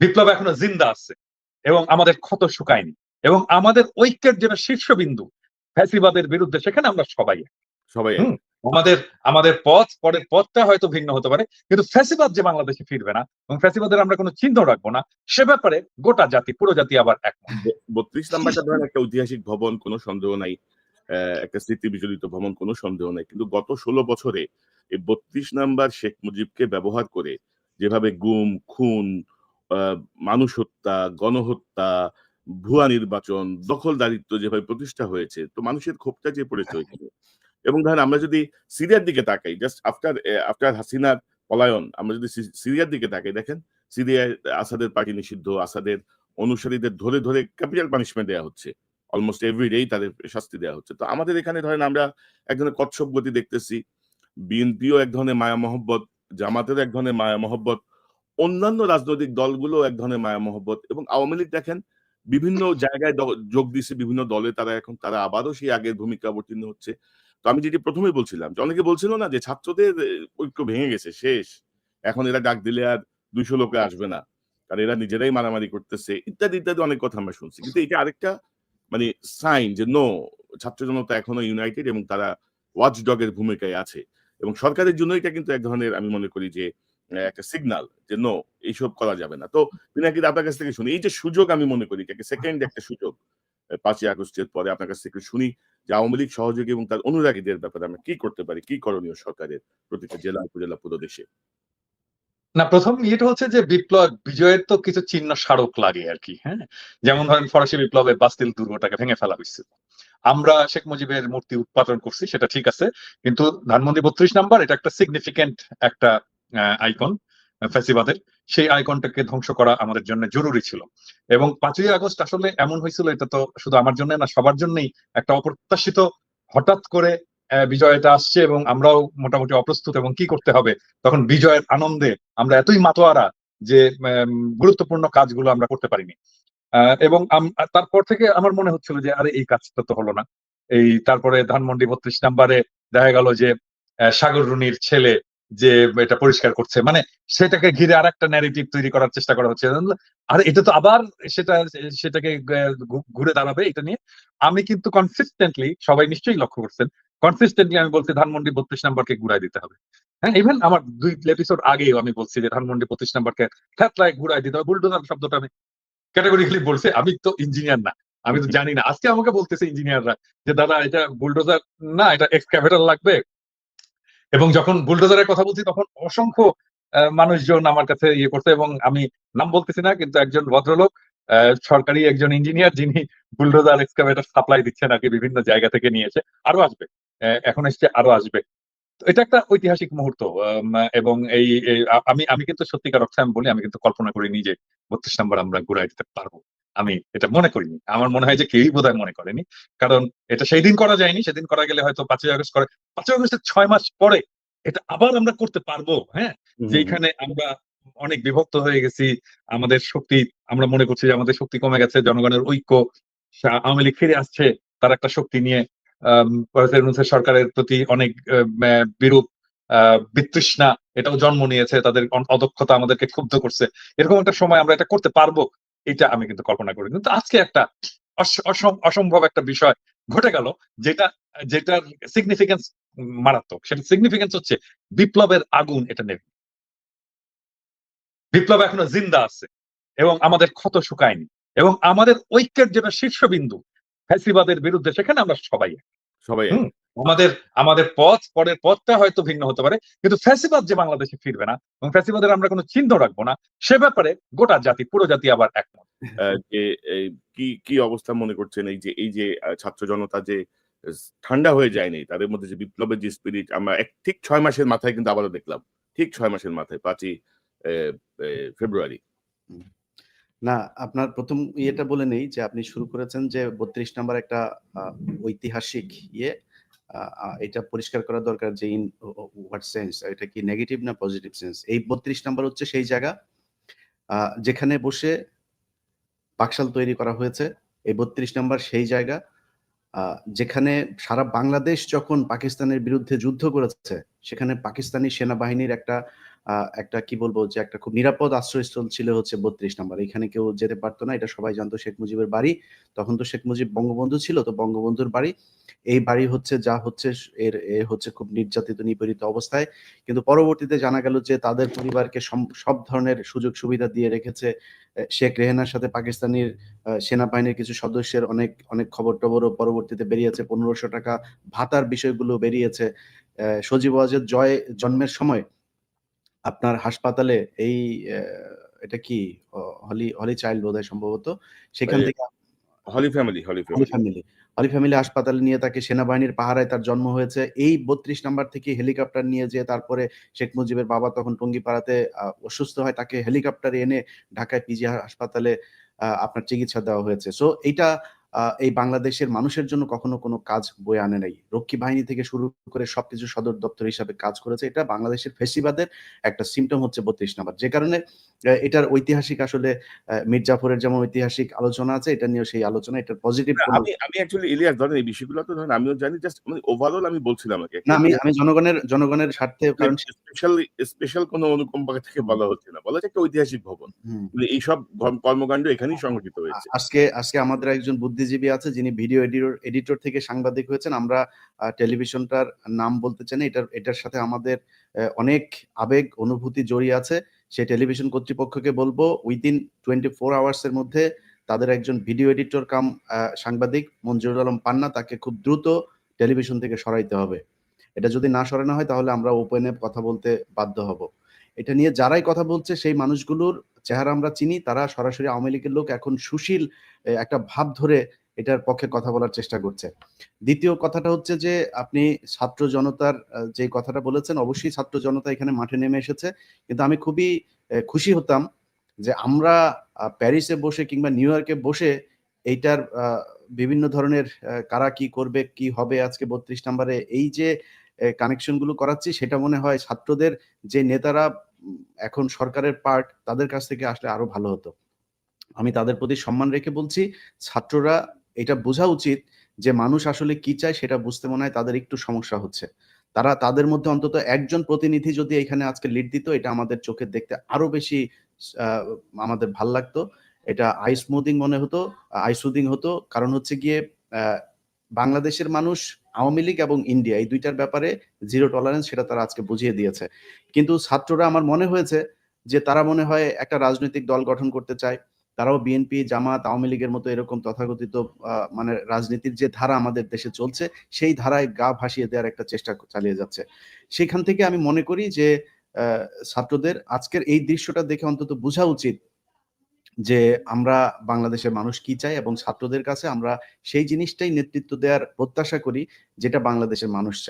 বিপ্লব এখনও জিন্দা আছে এবং আমাদের ক্ষত শুকায়নি এবং আমাদের ঐক্যের যেটা শীর্ষবিন্দু ফ্যাসিবাদের বিরুদ্ধে সেখানে আমরা সবাই সবাই আমাদের আমাদের পথ পরের পথটা হয়তো ভিন্ন হতে পারে কিন্তু ফ্যাসিবাদ যে বাংলাদেশে ফিরবে না এবং ফ্যাসিবাদের আমরা কোনো চিহ্ন রাখব না সে ব্যাপারে গোটা জাতি পুরো জাতি আবার একমত বত্রিশ নাম্বারটা ধরেন একটা ঐতিহাসিক ভবন কোনো সন্দেহ নাই। একটা স্মৃতি বিজড়িত ভবন কোনো সন্দেহ নাই। কিন্তু গত ষোলো বছরে এই বত্রিশ নাম্বার শেখ মুজিবকে ব্যবহার করে যেভাবে গুম খুন মানুষ হত্যা গণহত্যা ভুয়া নির্বাচন দখলদারিত্ব যেভাবে প্রতিষ্ঠা হয়েছে তো মানুষের ক্ষোভটা যে পড়েছে ওইখানে। এবং ধরেন আমরা যদি সিরিয়ার দিকে তাকাই জাস্ট আফটার আফটার হাসিনার পলায়ন আমরা যদি সিরিয়ার দিকে তাকাই দেখেন সিরিয়ায় আসাদের পার্টি নিষিদ্ধ আসাদের অনুসারীদের ধরে ধরে ক্যাপিটাল পানিশমেন্ট দেওয়া হচ্ছে। অলমোস্ট এভরিডেই তাদের শাস্তি দেওয়া হচ্ছে। তো আমাদের এখানে ধরেন আমরা এক ধরনের কচ্ছপ গতি দেখতেছি। বিএনপিও এক ধরনের মায়া মহব্বত জামাতেরও এক ধরনের মায়া মহব্বত অন্যান্য রাজনৈতিক দলগুলো এক ধরনের মায়া মহব্বত এবং আওয়ামী লীগ দেখেন, বিভিন্ন জায়গায় যোগ দিচ্ছে বিভিন্ন দলে, তারা এখন, তারা আবারও সেই আগের ভূমিকা অবতীর্ণ হচ্ছে। তো আমি যেটি প্রথমে বলছিলাম যে অনেকে বলছিল না যে ছাত্রদের ঐক্য ভেঙে গেছে, শেষ। এখন এরা ডাক দিলে আর দুইশো লোকে আসবে না। কারণ এরা নিজেরাই মারামারি করতেছে, ইত্যাদি ইত্যাদি অনেক কথা আমরা শুনছি। কিন্তু এটা আরেকটা মানে সাইন যে নো ছাত্র জনতা এখনও ইউনাইটেড এবং তারা ওয়াচ ডগের ভূমিকায় আছে। এবং সরকারের জন্য এটা কিন্তু এক ধরনের, আমি মনে করি যে একটা সিগনাল যে নো এইসব করা যাবে না। তো পিনাকি আপনার কাছ থেকে শুনি। এই যে সুযোগ আমি মনে করি সেকেন্ড একটা সুযোগ পাঁচই আগস্টের পরে আপনার কাছ থেকে শুনি যে, আওয়ামী লীগ সহযোগী এবং তার অনুরাগীদের ব্যাপারে আমরা কি করতে পারি, কি করণীয় সরকারের প্রতিটা জেলা, উপজেলা পুরো দেশে না, প্রথম ইয়েটা হচ্ছে যে, বিপ্লব, বিজয়ের তো কিছু চিহ্ন স্মারক লাগে আর কি হ্যাঁ? যেমন ধরেন ফরাসি বিপ্লবে বাস্তিল দুর্গটাকে ভেঙে ফেলা হয়েছে। আমরা শেখ মুজিবের মূর্তি উৎপাদন করছি, সেটা ঠিক আছে, কিন্তু ধানমন্ডি বত্রিশ নাম্বার, এটা একটা সিগনিফিকেন্ট একটা আইকন ফ্যাসিবাদের সেই আইকনটাকে ধ্বংস করা আমাদের জন্য জরুরি ছিল। এবং পাঁচই আগস্ট আসলে এমন হয়েছিল এটা তো শুধু আমার জন্য না সবার জন্যই একটা অপ্রত্যাশিত হঠাৎ করে বিজয়টা আসছে এবং আমরাও মোটামুটি অপ্রস্তুত এবং কি করতে হবে? তখন বিজয়ের আনন্দে আমরা এতই মাতোয়ারা যে গুরুত্বপূর্ণ কাজগুলো আমরা করতে পারিনি। আহ, এবং তারপর থেকে আমার মনে হচ্ছিল যে আরে এই কাজটা তো হলো না। এই তারপরে ধানমন্ডি বত্রিশ নাম্বারে দেখা গেল যে সাগর রুনির ছেলে যে এটা পরিষ্কার করছে মানে সেটাকে ঘিরে আর একটা ন্যারেটিভ তৈরি করার চেষ্টা করা হচ্ছে। আর এটা তো আবার সেটা, সেটাকে ঘুরে দাঁড়াবে এটা নিয়ে। আমি কিন্তু কনসিস্টেন্টলি সবাই নিশ্চয়ই লক্ষ্য করছেন কনসিস্টেন্টলি আমি বলছি ধানমন্ডি বত্রিশ নাম্বারকে ঘুরাই দিতে হবে। হ্যাঁ ইভেন আমার দুই এপিসোড আগেও আমি বলছি যে ধানমন্ডি পঁচিশ নাম্বারকে ফ্ল্যাট ঘুরাই দিতে হবে বুলডোজার শব্দটা আমি ক্যাটাগরিক্যালি বলছি, আমি তো ইঞ্জিনিয়ার না, আমি তো জানি না। আজকে আমাকে বলতেছে ইঞ্জিনিয়াররা যে, দাদা, এটা বুলডোজার না, এটা এক্সক্যাভেটর লাগবে এবং যখন বুলডোজারের কথা বলছি, তখন অসংখ্য মানুষজন আমার কাছে ইয়ে করছে এবং আমি নাম বলতেছি না, কিন্তু একজন ভদ্রলোক সরকারি একজন ইঞ্জিনিয়ার যিনি বুলডোজার এক্সকাভেটর সাপ্লাই দিচ্ছেন আর কি বিভিন্ন জায়গা থেকে নিয়েছে আরও আসবে এখন এসছে আরও আসবে। এটা একটা ঐতিহাসিক মুহূর্ত এবং এই এই আমি আমি কিন্তু সত্যিকার অর্থে আমি বলি, আমি কিন্তু কল্পনা করি নিজে বত্রিশ নম্বর আমরা ঘুরাই দিতে পারব। আমি এটা মনে করিনি। আমার মনে হয় যে কেউই বোধহয় মনে করেনি। কারণ এটা সেই দিন করা যায়নি সেদিন করা গেলে হয়তো পাঁচই আগস্ট করে পাঁচই আগস্টের ছয় মাস পরে এটা আবার আমরা করতে পারব হ্যাঁ? যেখানে আমরা অনেক বিভক্ত হয়ে গেছি আমাদের শক্তি আমরা মনে করছি যে আমাদের শক্তি কমে গেছে জনগণের ঐক্য আওয়ামী লীগ ফিরে আসছে তার একটা শক্তি নিয়ে সরকারের প্রতি অনেক বিরূপ আহ, বিতৃষ্ণা এটাও জন্ম নিয়েছে তাদের অদক্ষতা আমাদেরকে ক্ষুব্ধ করছে। এরকম একটা সময় আমরা এটা করতে পারব। এটা আমি কিন্তু কল্পনা করি কিন্তু আজকে একটা অসম্ভব একটা বিষয় ঘটে গেল যেটা যেটার সিগনিফিকেন্স মারাত্মক। সেটা সিগনিফিকেন্স হচ্ছে বিপ্লবের আগুন এটা নেবে। বিপ্লব এখনও জিন্দা আছে এবং আমাদের ক্ষত শুকায়নি এবং আমাদের ঐক্যের যেটা শীর্ষবিন্দু ফ্যাসিবাদের বিরুদ্ধে সেখানে আমরা সবাই সবাই। আমাদের আমাদের পথ পরের পথটা হয়তো ভিন্ন হতে পারে কিন্তু ফ্যাসিবাদ যে বাংলাদেশে ফিরবে না এবং ফ্যাসিবাদের আমরা কোনো চিহ্ন রাখব না সে ব্যাপারে গোটা জাতি পুরো জাতি আবার একমত। যে কি কি অবস্থা মনে করছেন? এই যে এই যে ছাত্র জনতা যে ঠান্ডা হয়ে যায়নি তাদের মধ্যে যে বিপ্লবের যে স্পিরিট আমরা এক ঠিক ছয় মাসের মাথায় কিন্তু আবারও দেখলাম ঠিক ছয় মাসের মাথায় পাঁচই ফেব্রুয়ারি। না আপনার প্রথম ইয়েটা বলে নেই যে আপনি শুরু করেছেন যে বত্রিশ নাম্বার একটা আহ, ঐতিহাসিক ইয়ে এটা পরিষ্কার করা দরকার যে ইন হোয়াট সেন্স এটা কি নেগেটিভ না পজিটিভ সেন্স এই বত্রিশ নাম্বার হচ্ছে সেই জায়গা যেখানে বসে পাকশাল তৈরি করা হয়েছে। এই বত্রিশ নাম্বার সেই জায়গা যেখানে সারা বাংলাদেশ যখন পাকিস্তানের বিরুদ্ধে যুদ্ধ করেছে, সেখানে পাকিস্তানি সেনাবাহিনীর একটা একটা কি বলব যে একটা খুব নিরাপদ আশ্রয়স্থল ছিল হচ্ছে বত্রিশ নাম্বার। এখানে কেউ যেতে পারতো না, এটা সবাই জানতো শেখ মুজিবের বাড়ি। তখন তো শেখ মুজিব বঙ্গবন্ধু ছিল, তো বঙ্গবন্ধুর বাড়ি। এই বাড়ি হচ্ছে যা হচ্ছে এর এ হচ্ছে খুব নির্যাতিত নিপীড়িত অবস্থায়। কিন্তু পরবর্তীতে জানা গেল যে তাদের পরিবারকে সব ধরনের সুযোগ সুবিধা দিয়ে রেখেছে শেখ রেহেনার সাথে পাকিস্তানির সেনাবাহিনীর কিছু সদস্যের অনেক অনেক খবর টবরও পরবর্তীতে বেরিয়েছে। পনেরোশো টাকা ভাতার বিষয়গুলো বেরিয়েছে। আহ, সজীব ওয়াজেদ জয় জন্মের সময় আপনার হাসপাতালে এই এটা কি হলি হলি চাইল্ড বোধহয় সম্ভবত সেখান থেকে holy family holy family. Holy family হাসপাতালে নিয়ে তাকে সেনাবাহিনীর পাহারায় তার জন্ম হয়েছে। এই বত্রিশ নাম্বার থেকে হেলিকপ্টার নিয়ে যেয়ে তারপরে শেখ মুজিবের বাবা তখন টঙ্গিপাড়াতে আহ, অসুস্থ হয় তাকে হেলিকপ্টারে এনে ঢাকায় পিজি হাসপাতালে আহ, আপনার চিকিৎসা দেওয়া হয়েছে। সো আহ, এই বাংলাদেশের মানুষের জন্য কখনো কোনো কাজ বয়ে আনে নাই। রক্ষী বাহিনী থেকে শুরু করে সবকিছু সদর দপ্তর হিসাবে কাজ করেছে। এটা বাংলাদেশের ফেসিবাদের একটা সিমটম হচ্ছে বত্রিশ নাম্বার। যে কারণে এটার ঐতিহাসিক আসলে আহ, মীর জাফরের যেমন ঐতিহাসিক আলোচনা আছে এটা নিয়েও সেই আলোচনা এটার পজিটিভ আমি আমি অ্যাকচুয়ালি ইলিয়াস ধরেন এই বিষয়গুলো তো ধরেন আমিও জানি জাস্ট মানে ওভারঅল আমি বলছিলাম কি না আমি আমি জনগণের জনগণের স্বার্থে কারণ স্পেশাল স্পেশাল কোনো অনুকম্পা থেকে বলা হচ্ছে না। বলা হচ্ছে একটা ঐতিহাসিক ভবন। হুম, কিন্তু এইসব কর্মকাণ্ড এখানেই সংঘটিত হয়েছে। আজকে আজকে আমাদের একজন বুদ্ধিজীবী আছে যিনি ভিডিও এডিটর এডিটর থেকে সাংবাদিক হয়েছেন। আমরা টেলিভিশনটার নাম বলতে চাই না। এটার এটার সাথে আমাদের অনেক আবেগ, অনুভূতি জড়িয়ে আছে। সেই টেলিভিশন কর্তৃপক্ষকে বলব উইদিন টোয়েন্টি ফোর আওয়ার্স এর মধ্যে তাদের একজন ভিডিও এডিটর কাম সাংবাদিক মঞ্জুরুল আলম পান্না তাকে খুব দ্রুত টেলিভিশন থেকে সরাইতে হবে। এটা যদি না সরানো হয় তাহলে আমরা ওপেনে কথা বলতে বাধ্য হব। এটা নিয়ে যারাই কথা বলছে, সেই মানুষগুলোর চেহারা আমরা চিনি, তারা সরাসরি আওয়ামী লীগের লোক। এখন সুশীল একটা ভাব ধরে এটার পক্ষে কথা বলার চেষ্টা করছে। দ্বিতীয় কথাটা হচ্ছে যে, আপনি ছাত্র জনতার যে কথাটা বলেছেন, অবশ্যই ছাত্র জনতা এখানে মাঠে নেমে এসেছে। কিন্তু আমি খুবই খুশি হতাম যে আমরা প্যারিসে বসে কিংবা নিউ ইয়র্কে বসে এইটার বিভিন্ন ধরনের কারা কি করবে, কি হবে আজকে বত্রিশ নম্বরে, এই যে কানেকশনগুলো করাচ্ছি, সেটা মনে হয় ছাত্রদের, যে নেতারা এখন সরকারের পার্ট তাদের কাছ থেকে আসলে আরও ভালো হতো। আমি তাদের প্রতি সম্মান রেখে বলছি, ছাত্ররা এটা বোঝা উচিত যে মানুষ আসলে কি চায় সেটা বুঝতে মনে হয় তাদের একটু সমস্যা হচ্ছে। তারা তাদের মধ্যে অন্তত একজন প্রতিনিধি যদি এখানে আজকে লিড দিত, এটা আমাদের চোখে দেখতে আরও বেশি আমাদের ভালো লাগতো। এটা আই স্মুদিং মনে হতো আই সুদিং হতো। কারণ হচ্ছে গিয়ে বাংলাদেশের মানুষ, আওয়ামী লীগ এবং ইন্ডিয়া, এই দুইটার ব্যাপারে জিরো টলারেন্স সেটা তারা আজকে বুঝিয়ে দিয়েছে। কিন্তু ছাত্ররা আমার মনে হয়েছে যে তারা মনে হয় একটা রাজনৈতিক দল গঠন করতে চায়। তারাও বিএনপি জামাত, আওয়ামী লীগের মতো এরকম তথাকথিত মানে রাজনীতির যে ধারা আমাদের দেশে চলছে, সেই ধারায় গা ভাসিয়ে দেওয়ার একটা চেষ্টা চালিয়ে যাচ্ছে। সেখান থেকে আমি মনে করি যে ছাত্রদের আজকের এই দৃশ্যটা দেখে অন্তত বোঝা উচিত যে আমরা বাংলাদেশের মানুষ কি চায় এবং ছাত্রদের কাছে আমরা সেই জিনিসটাই নেতৃত্ব দেওয়ার প্রত্যাশা করি যেটা বাংলাদেশের মানুষ চায়।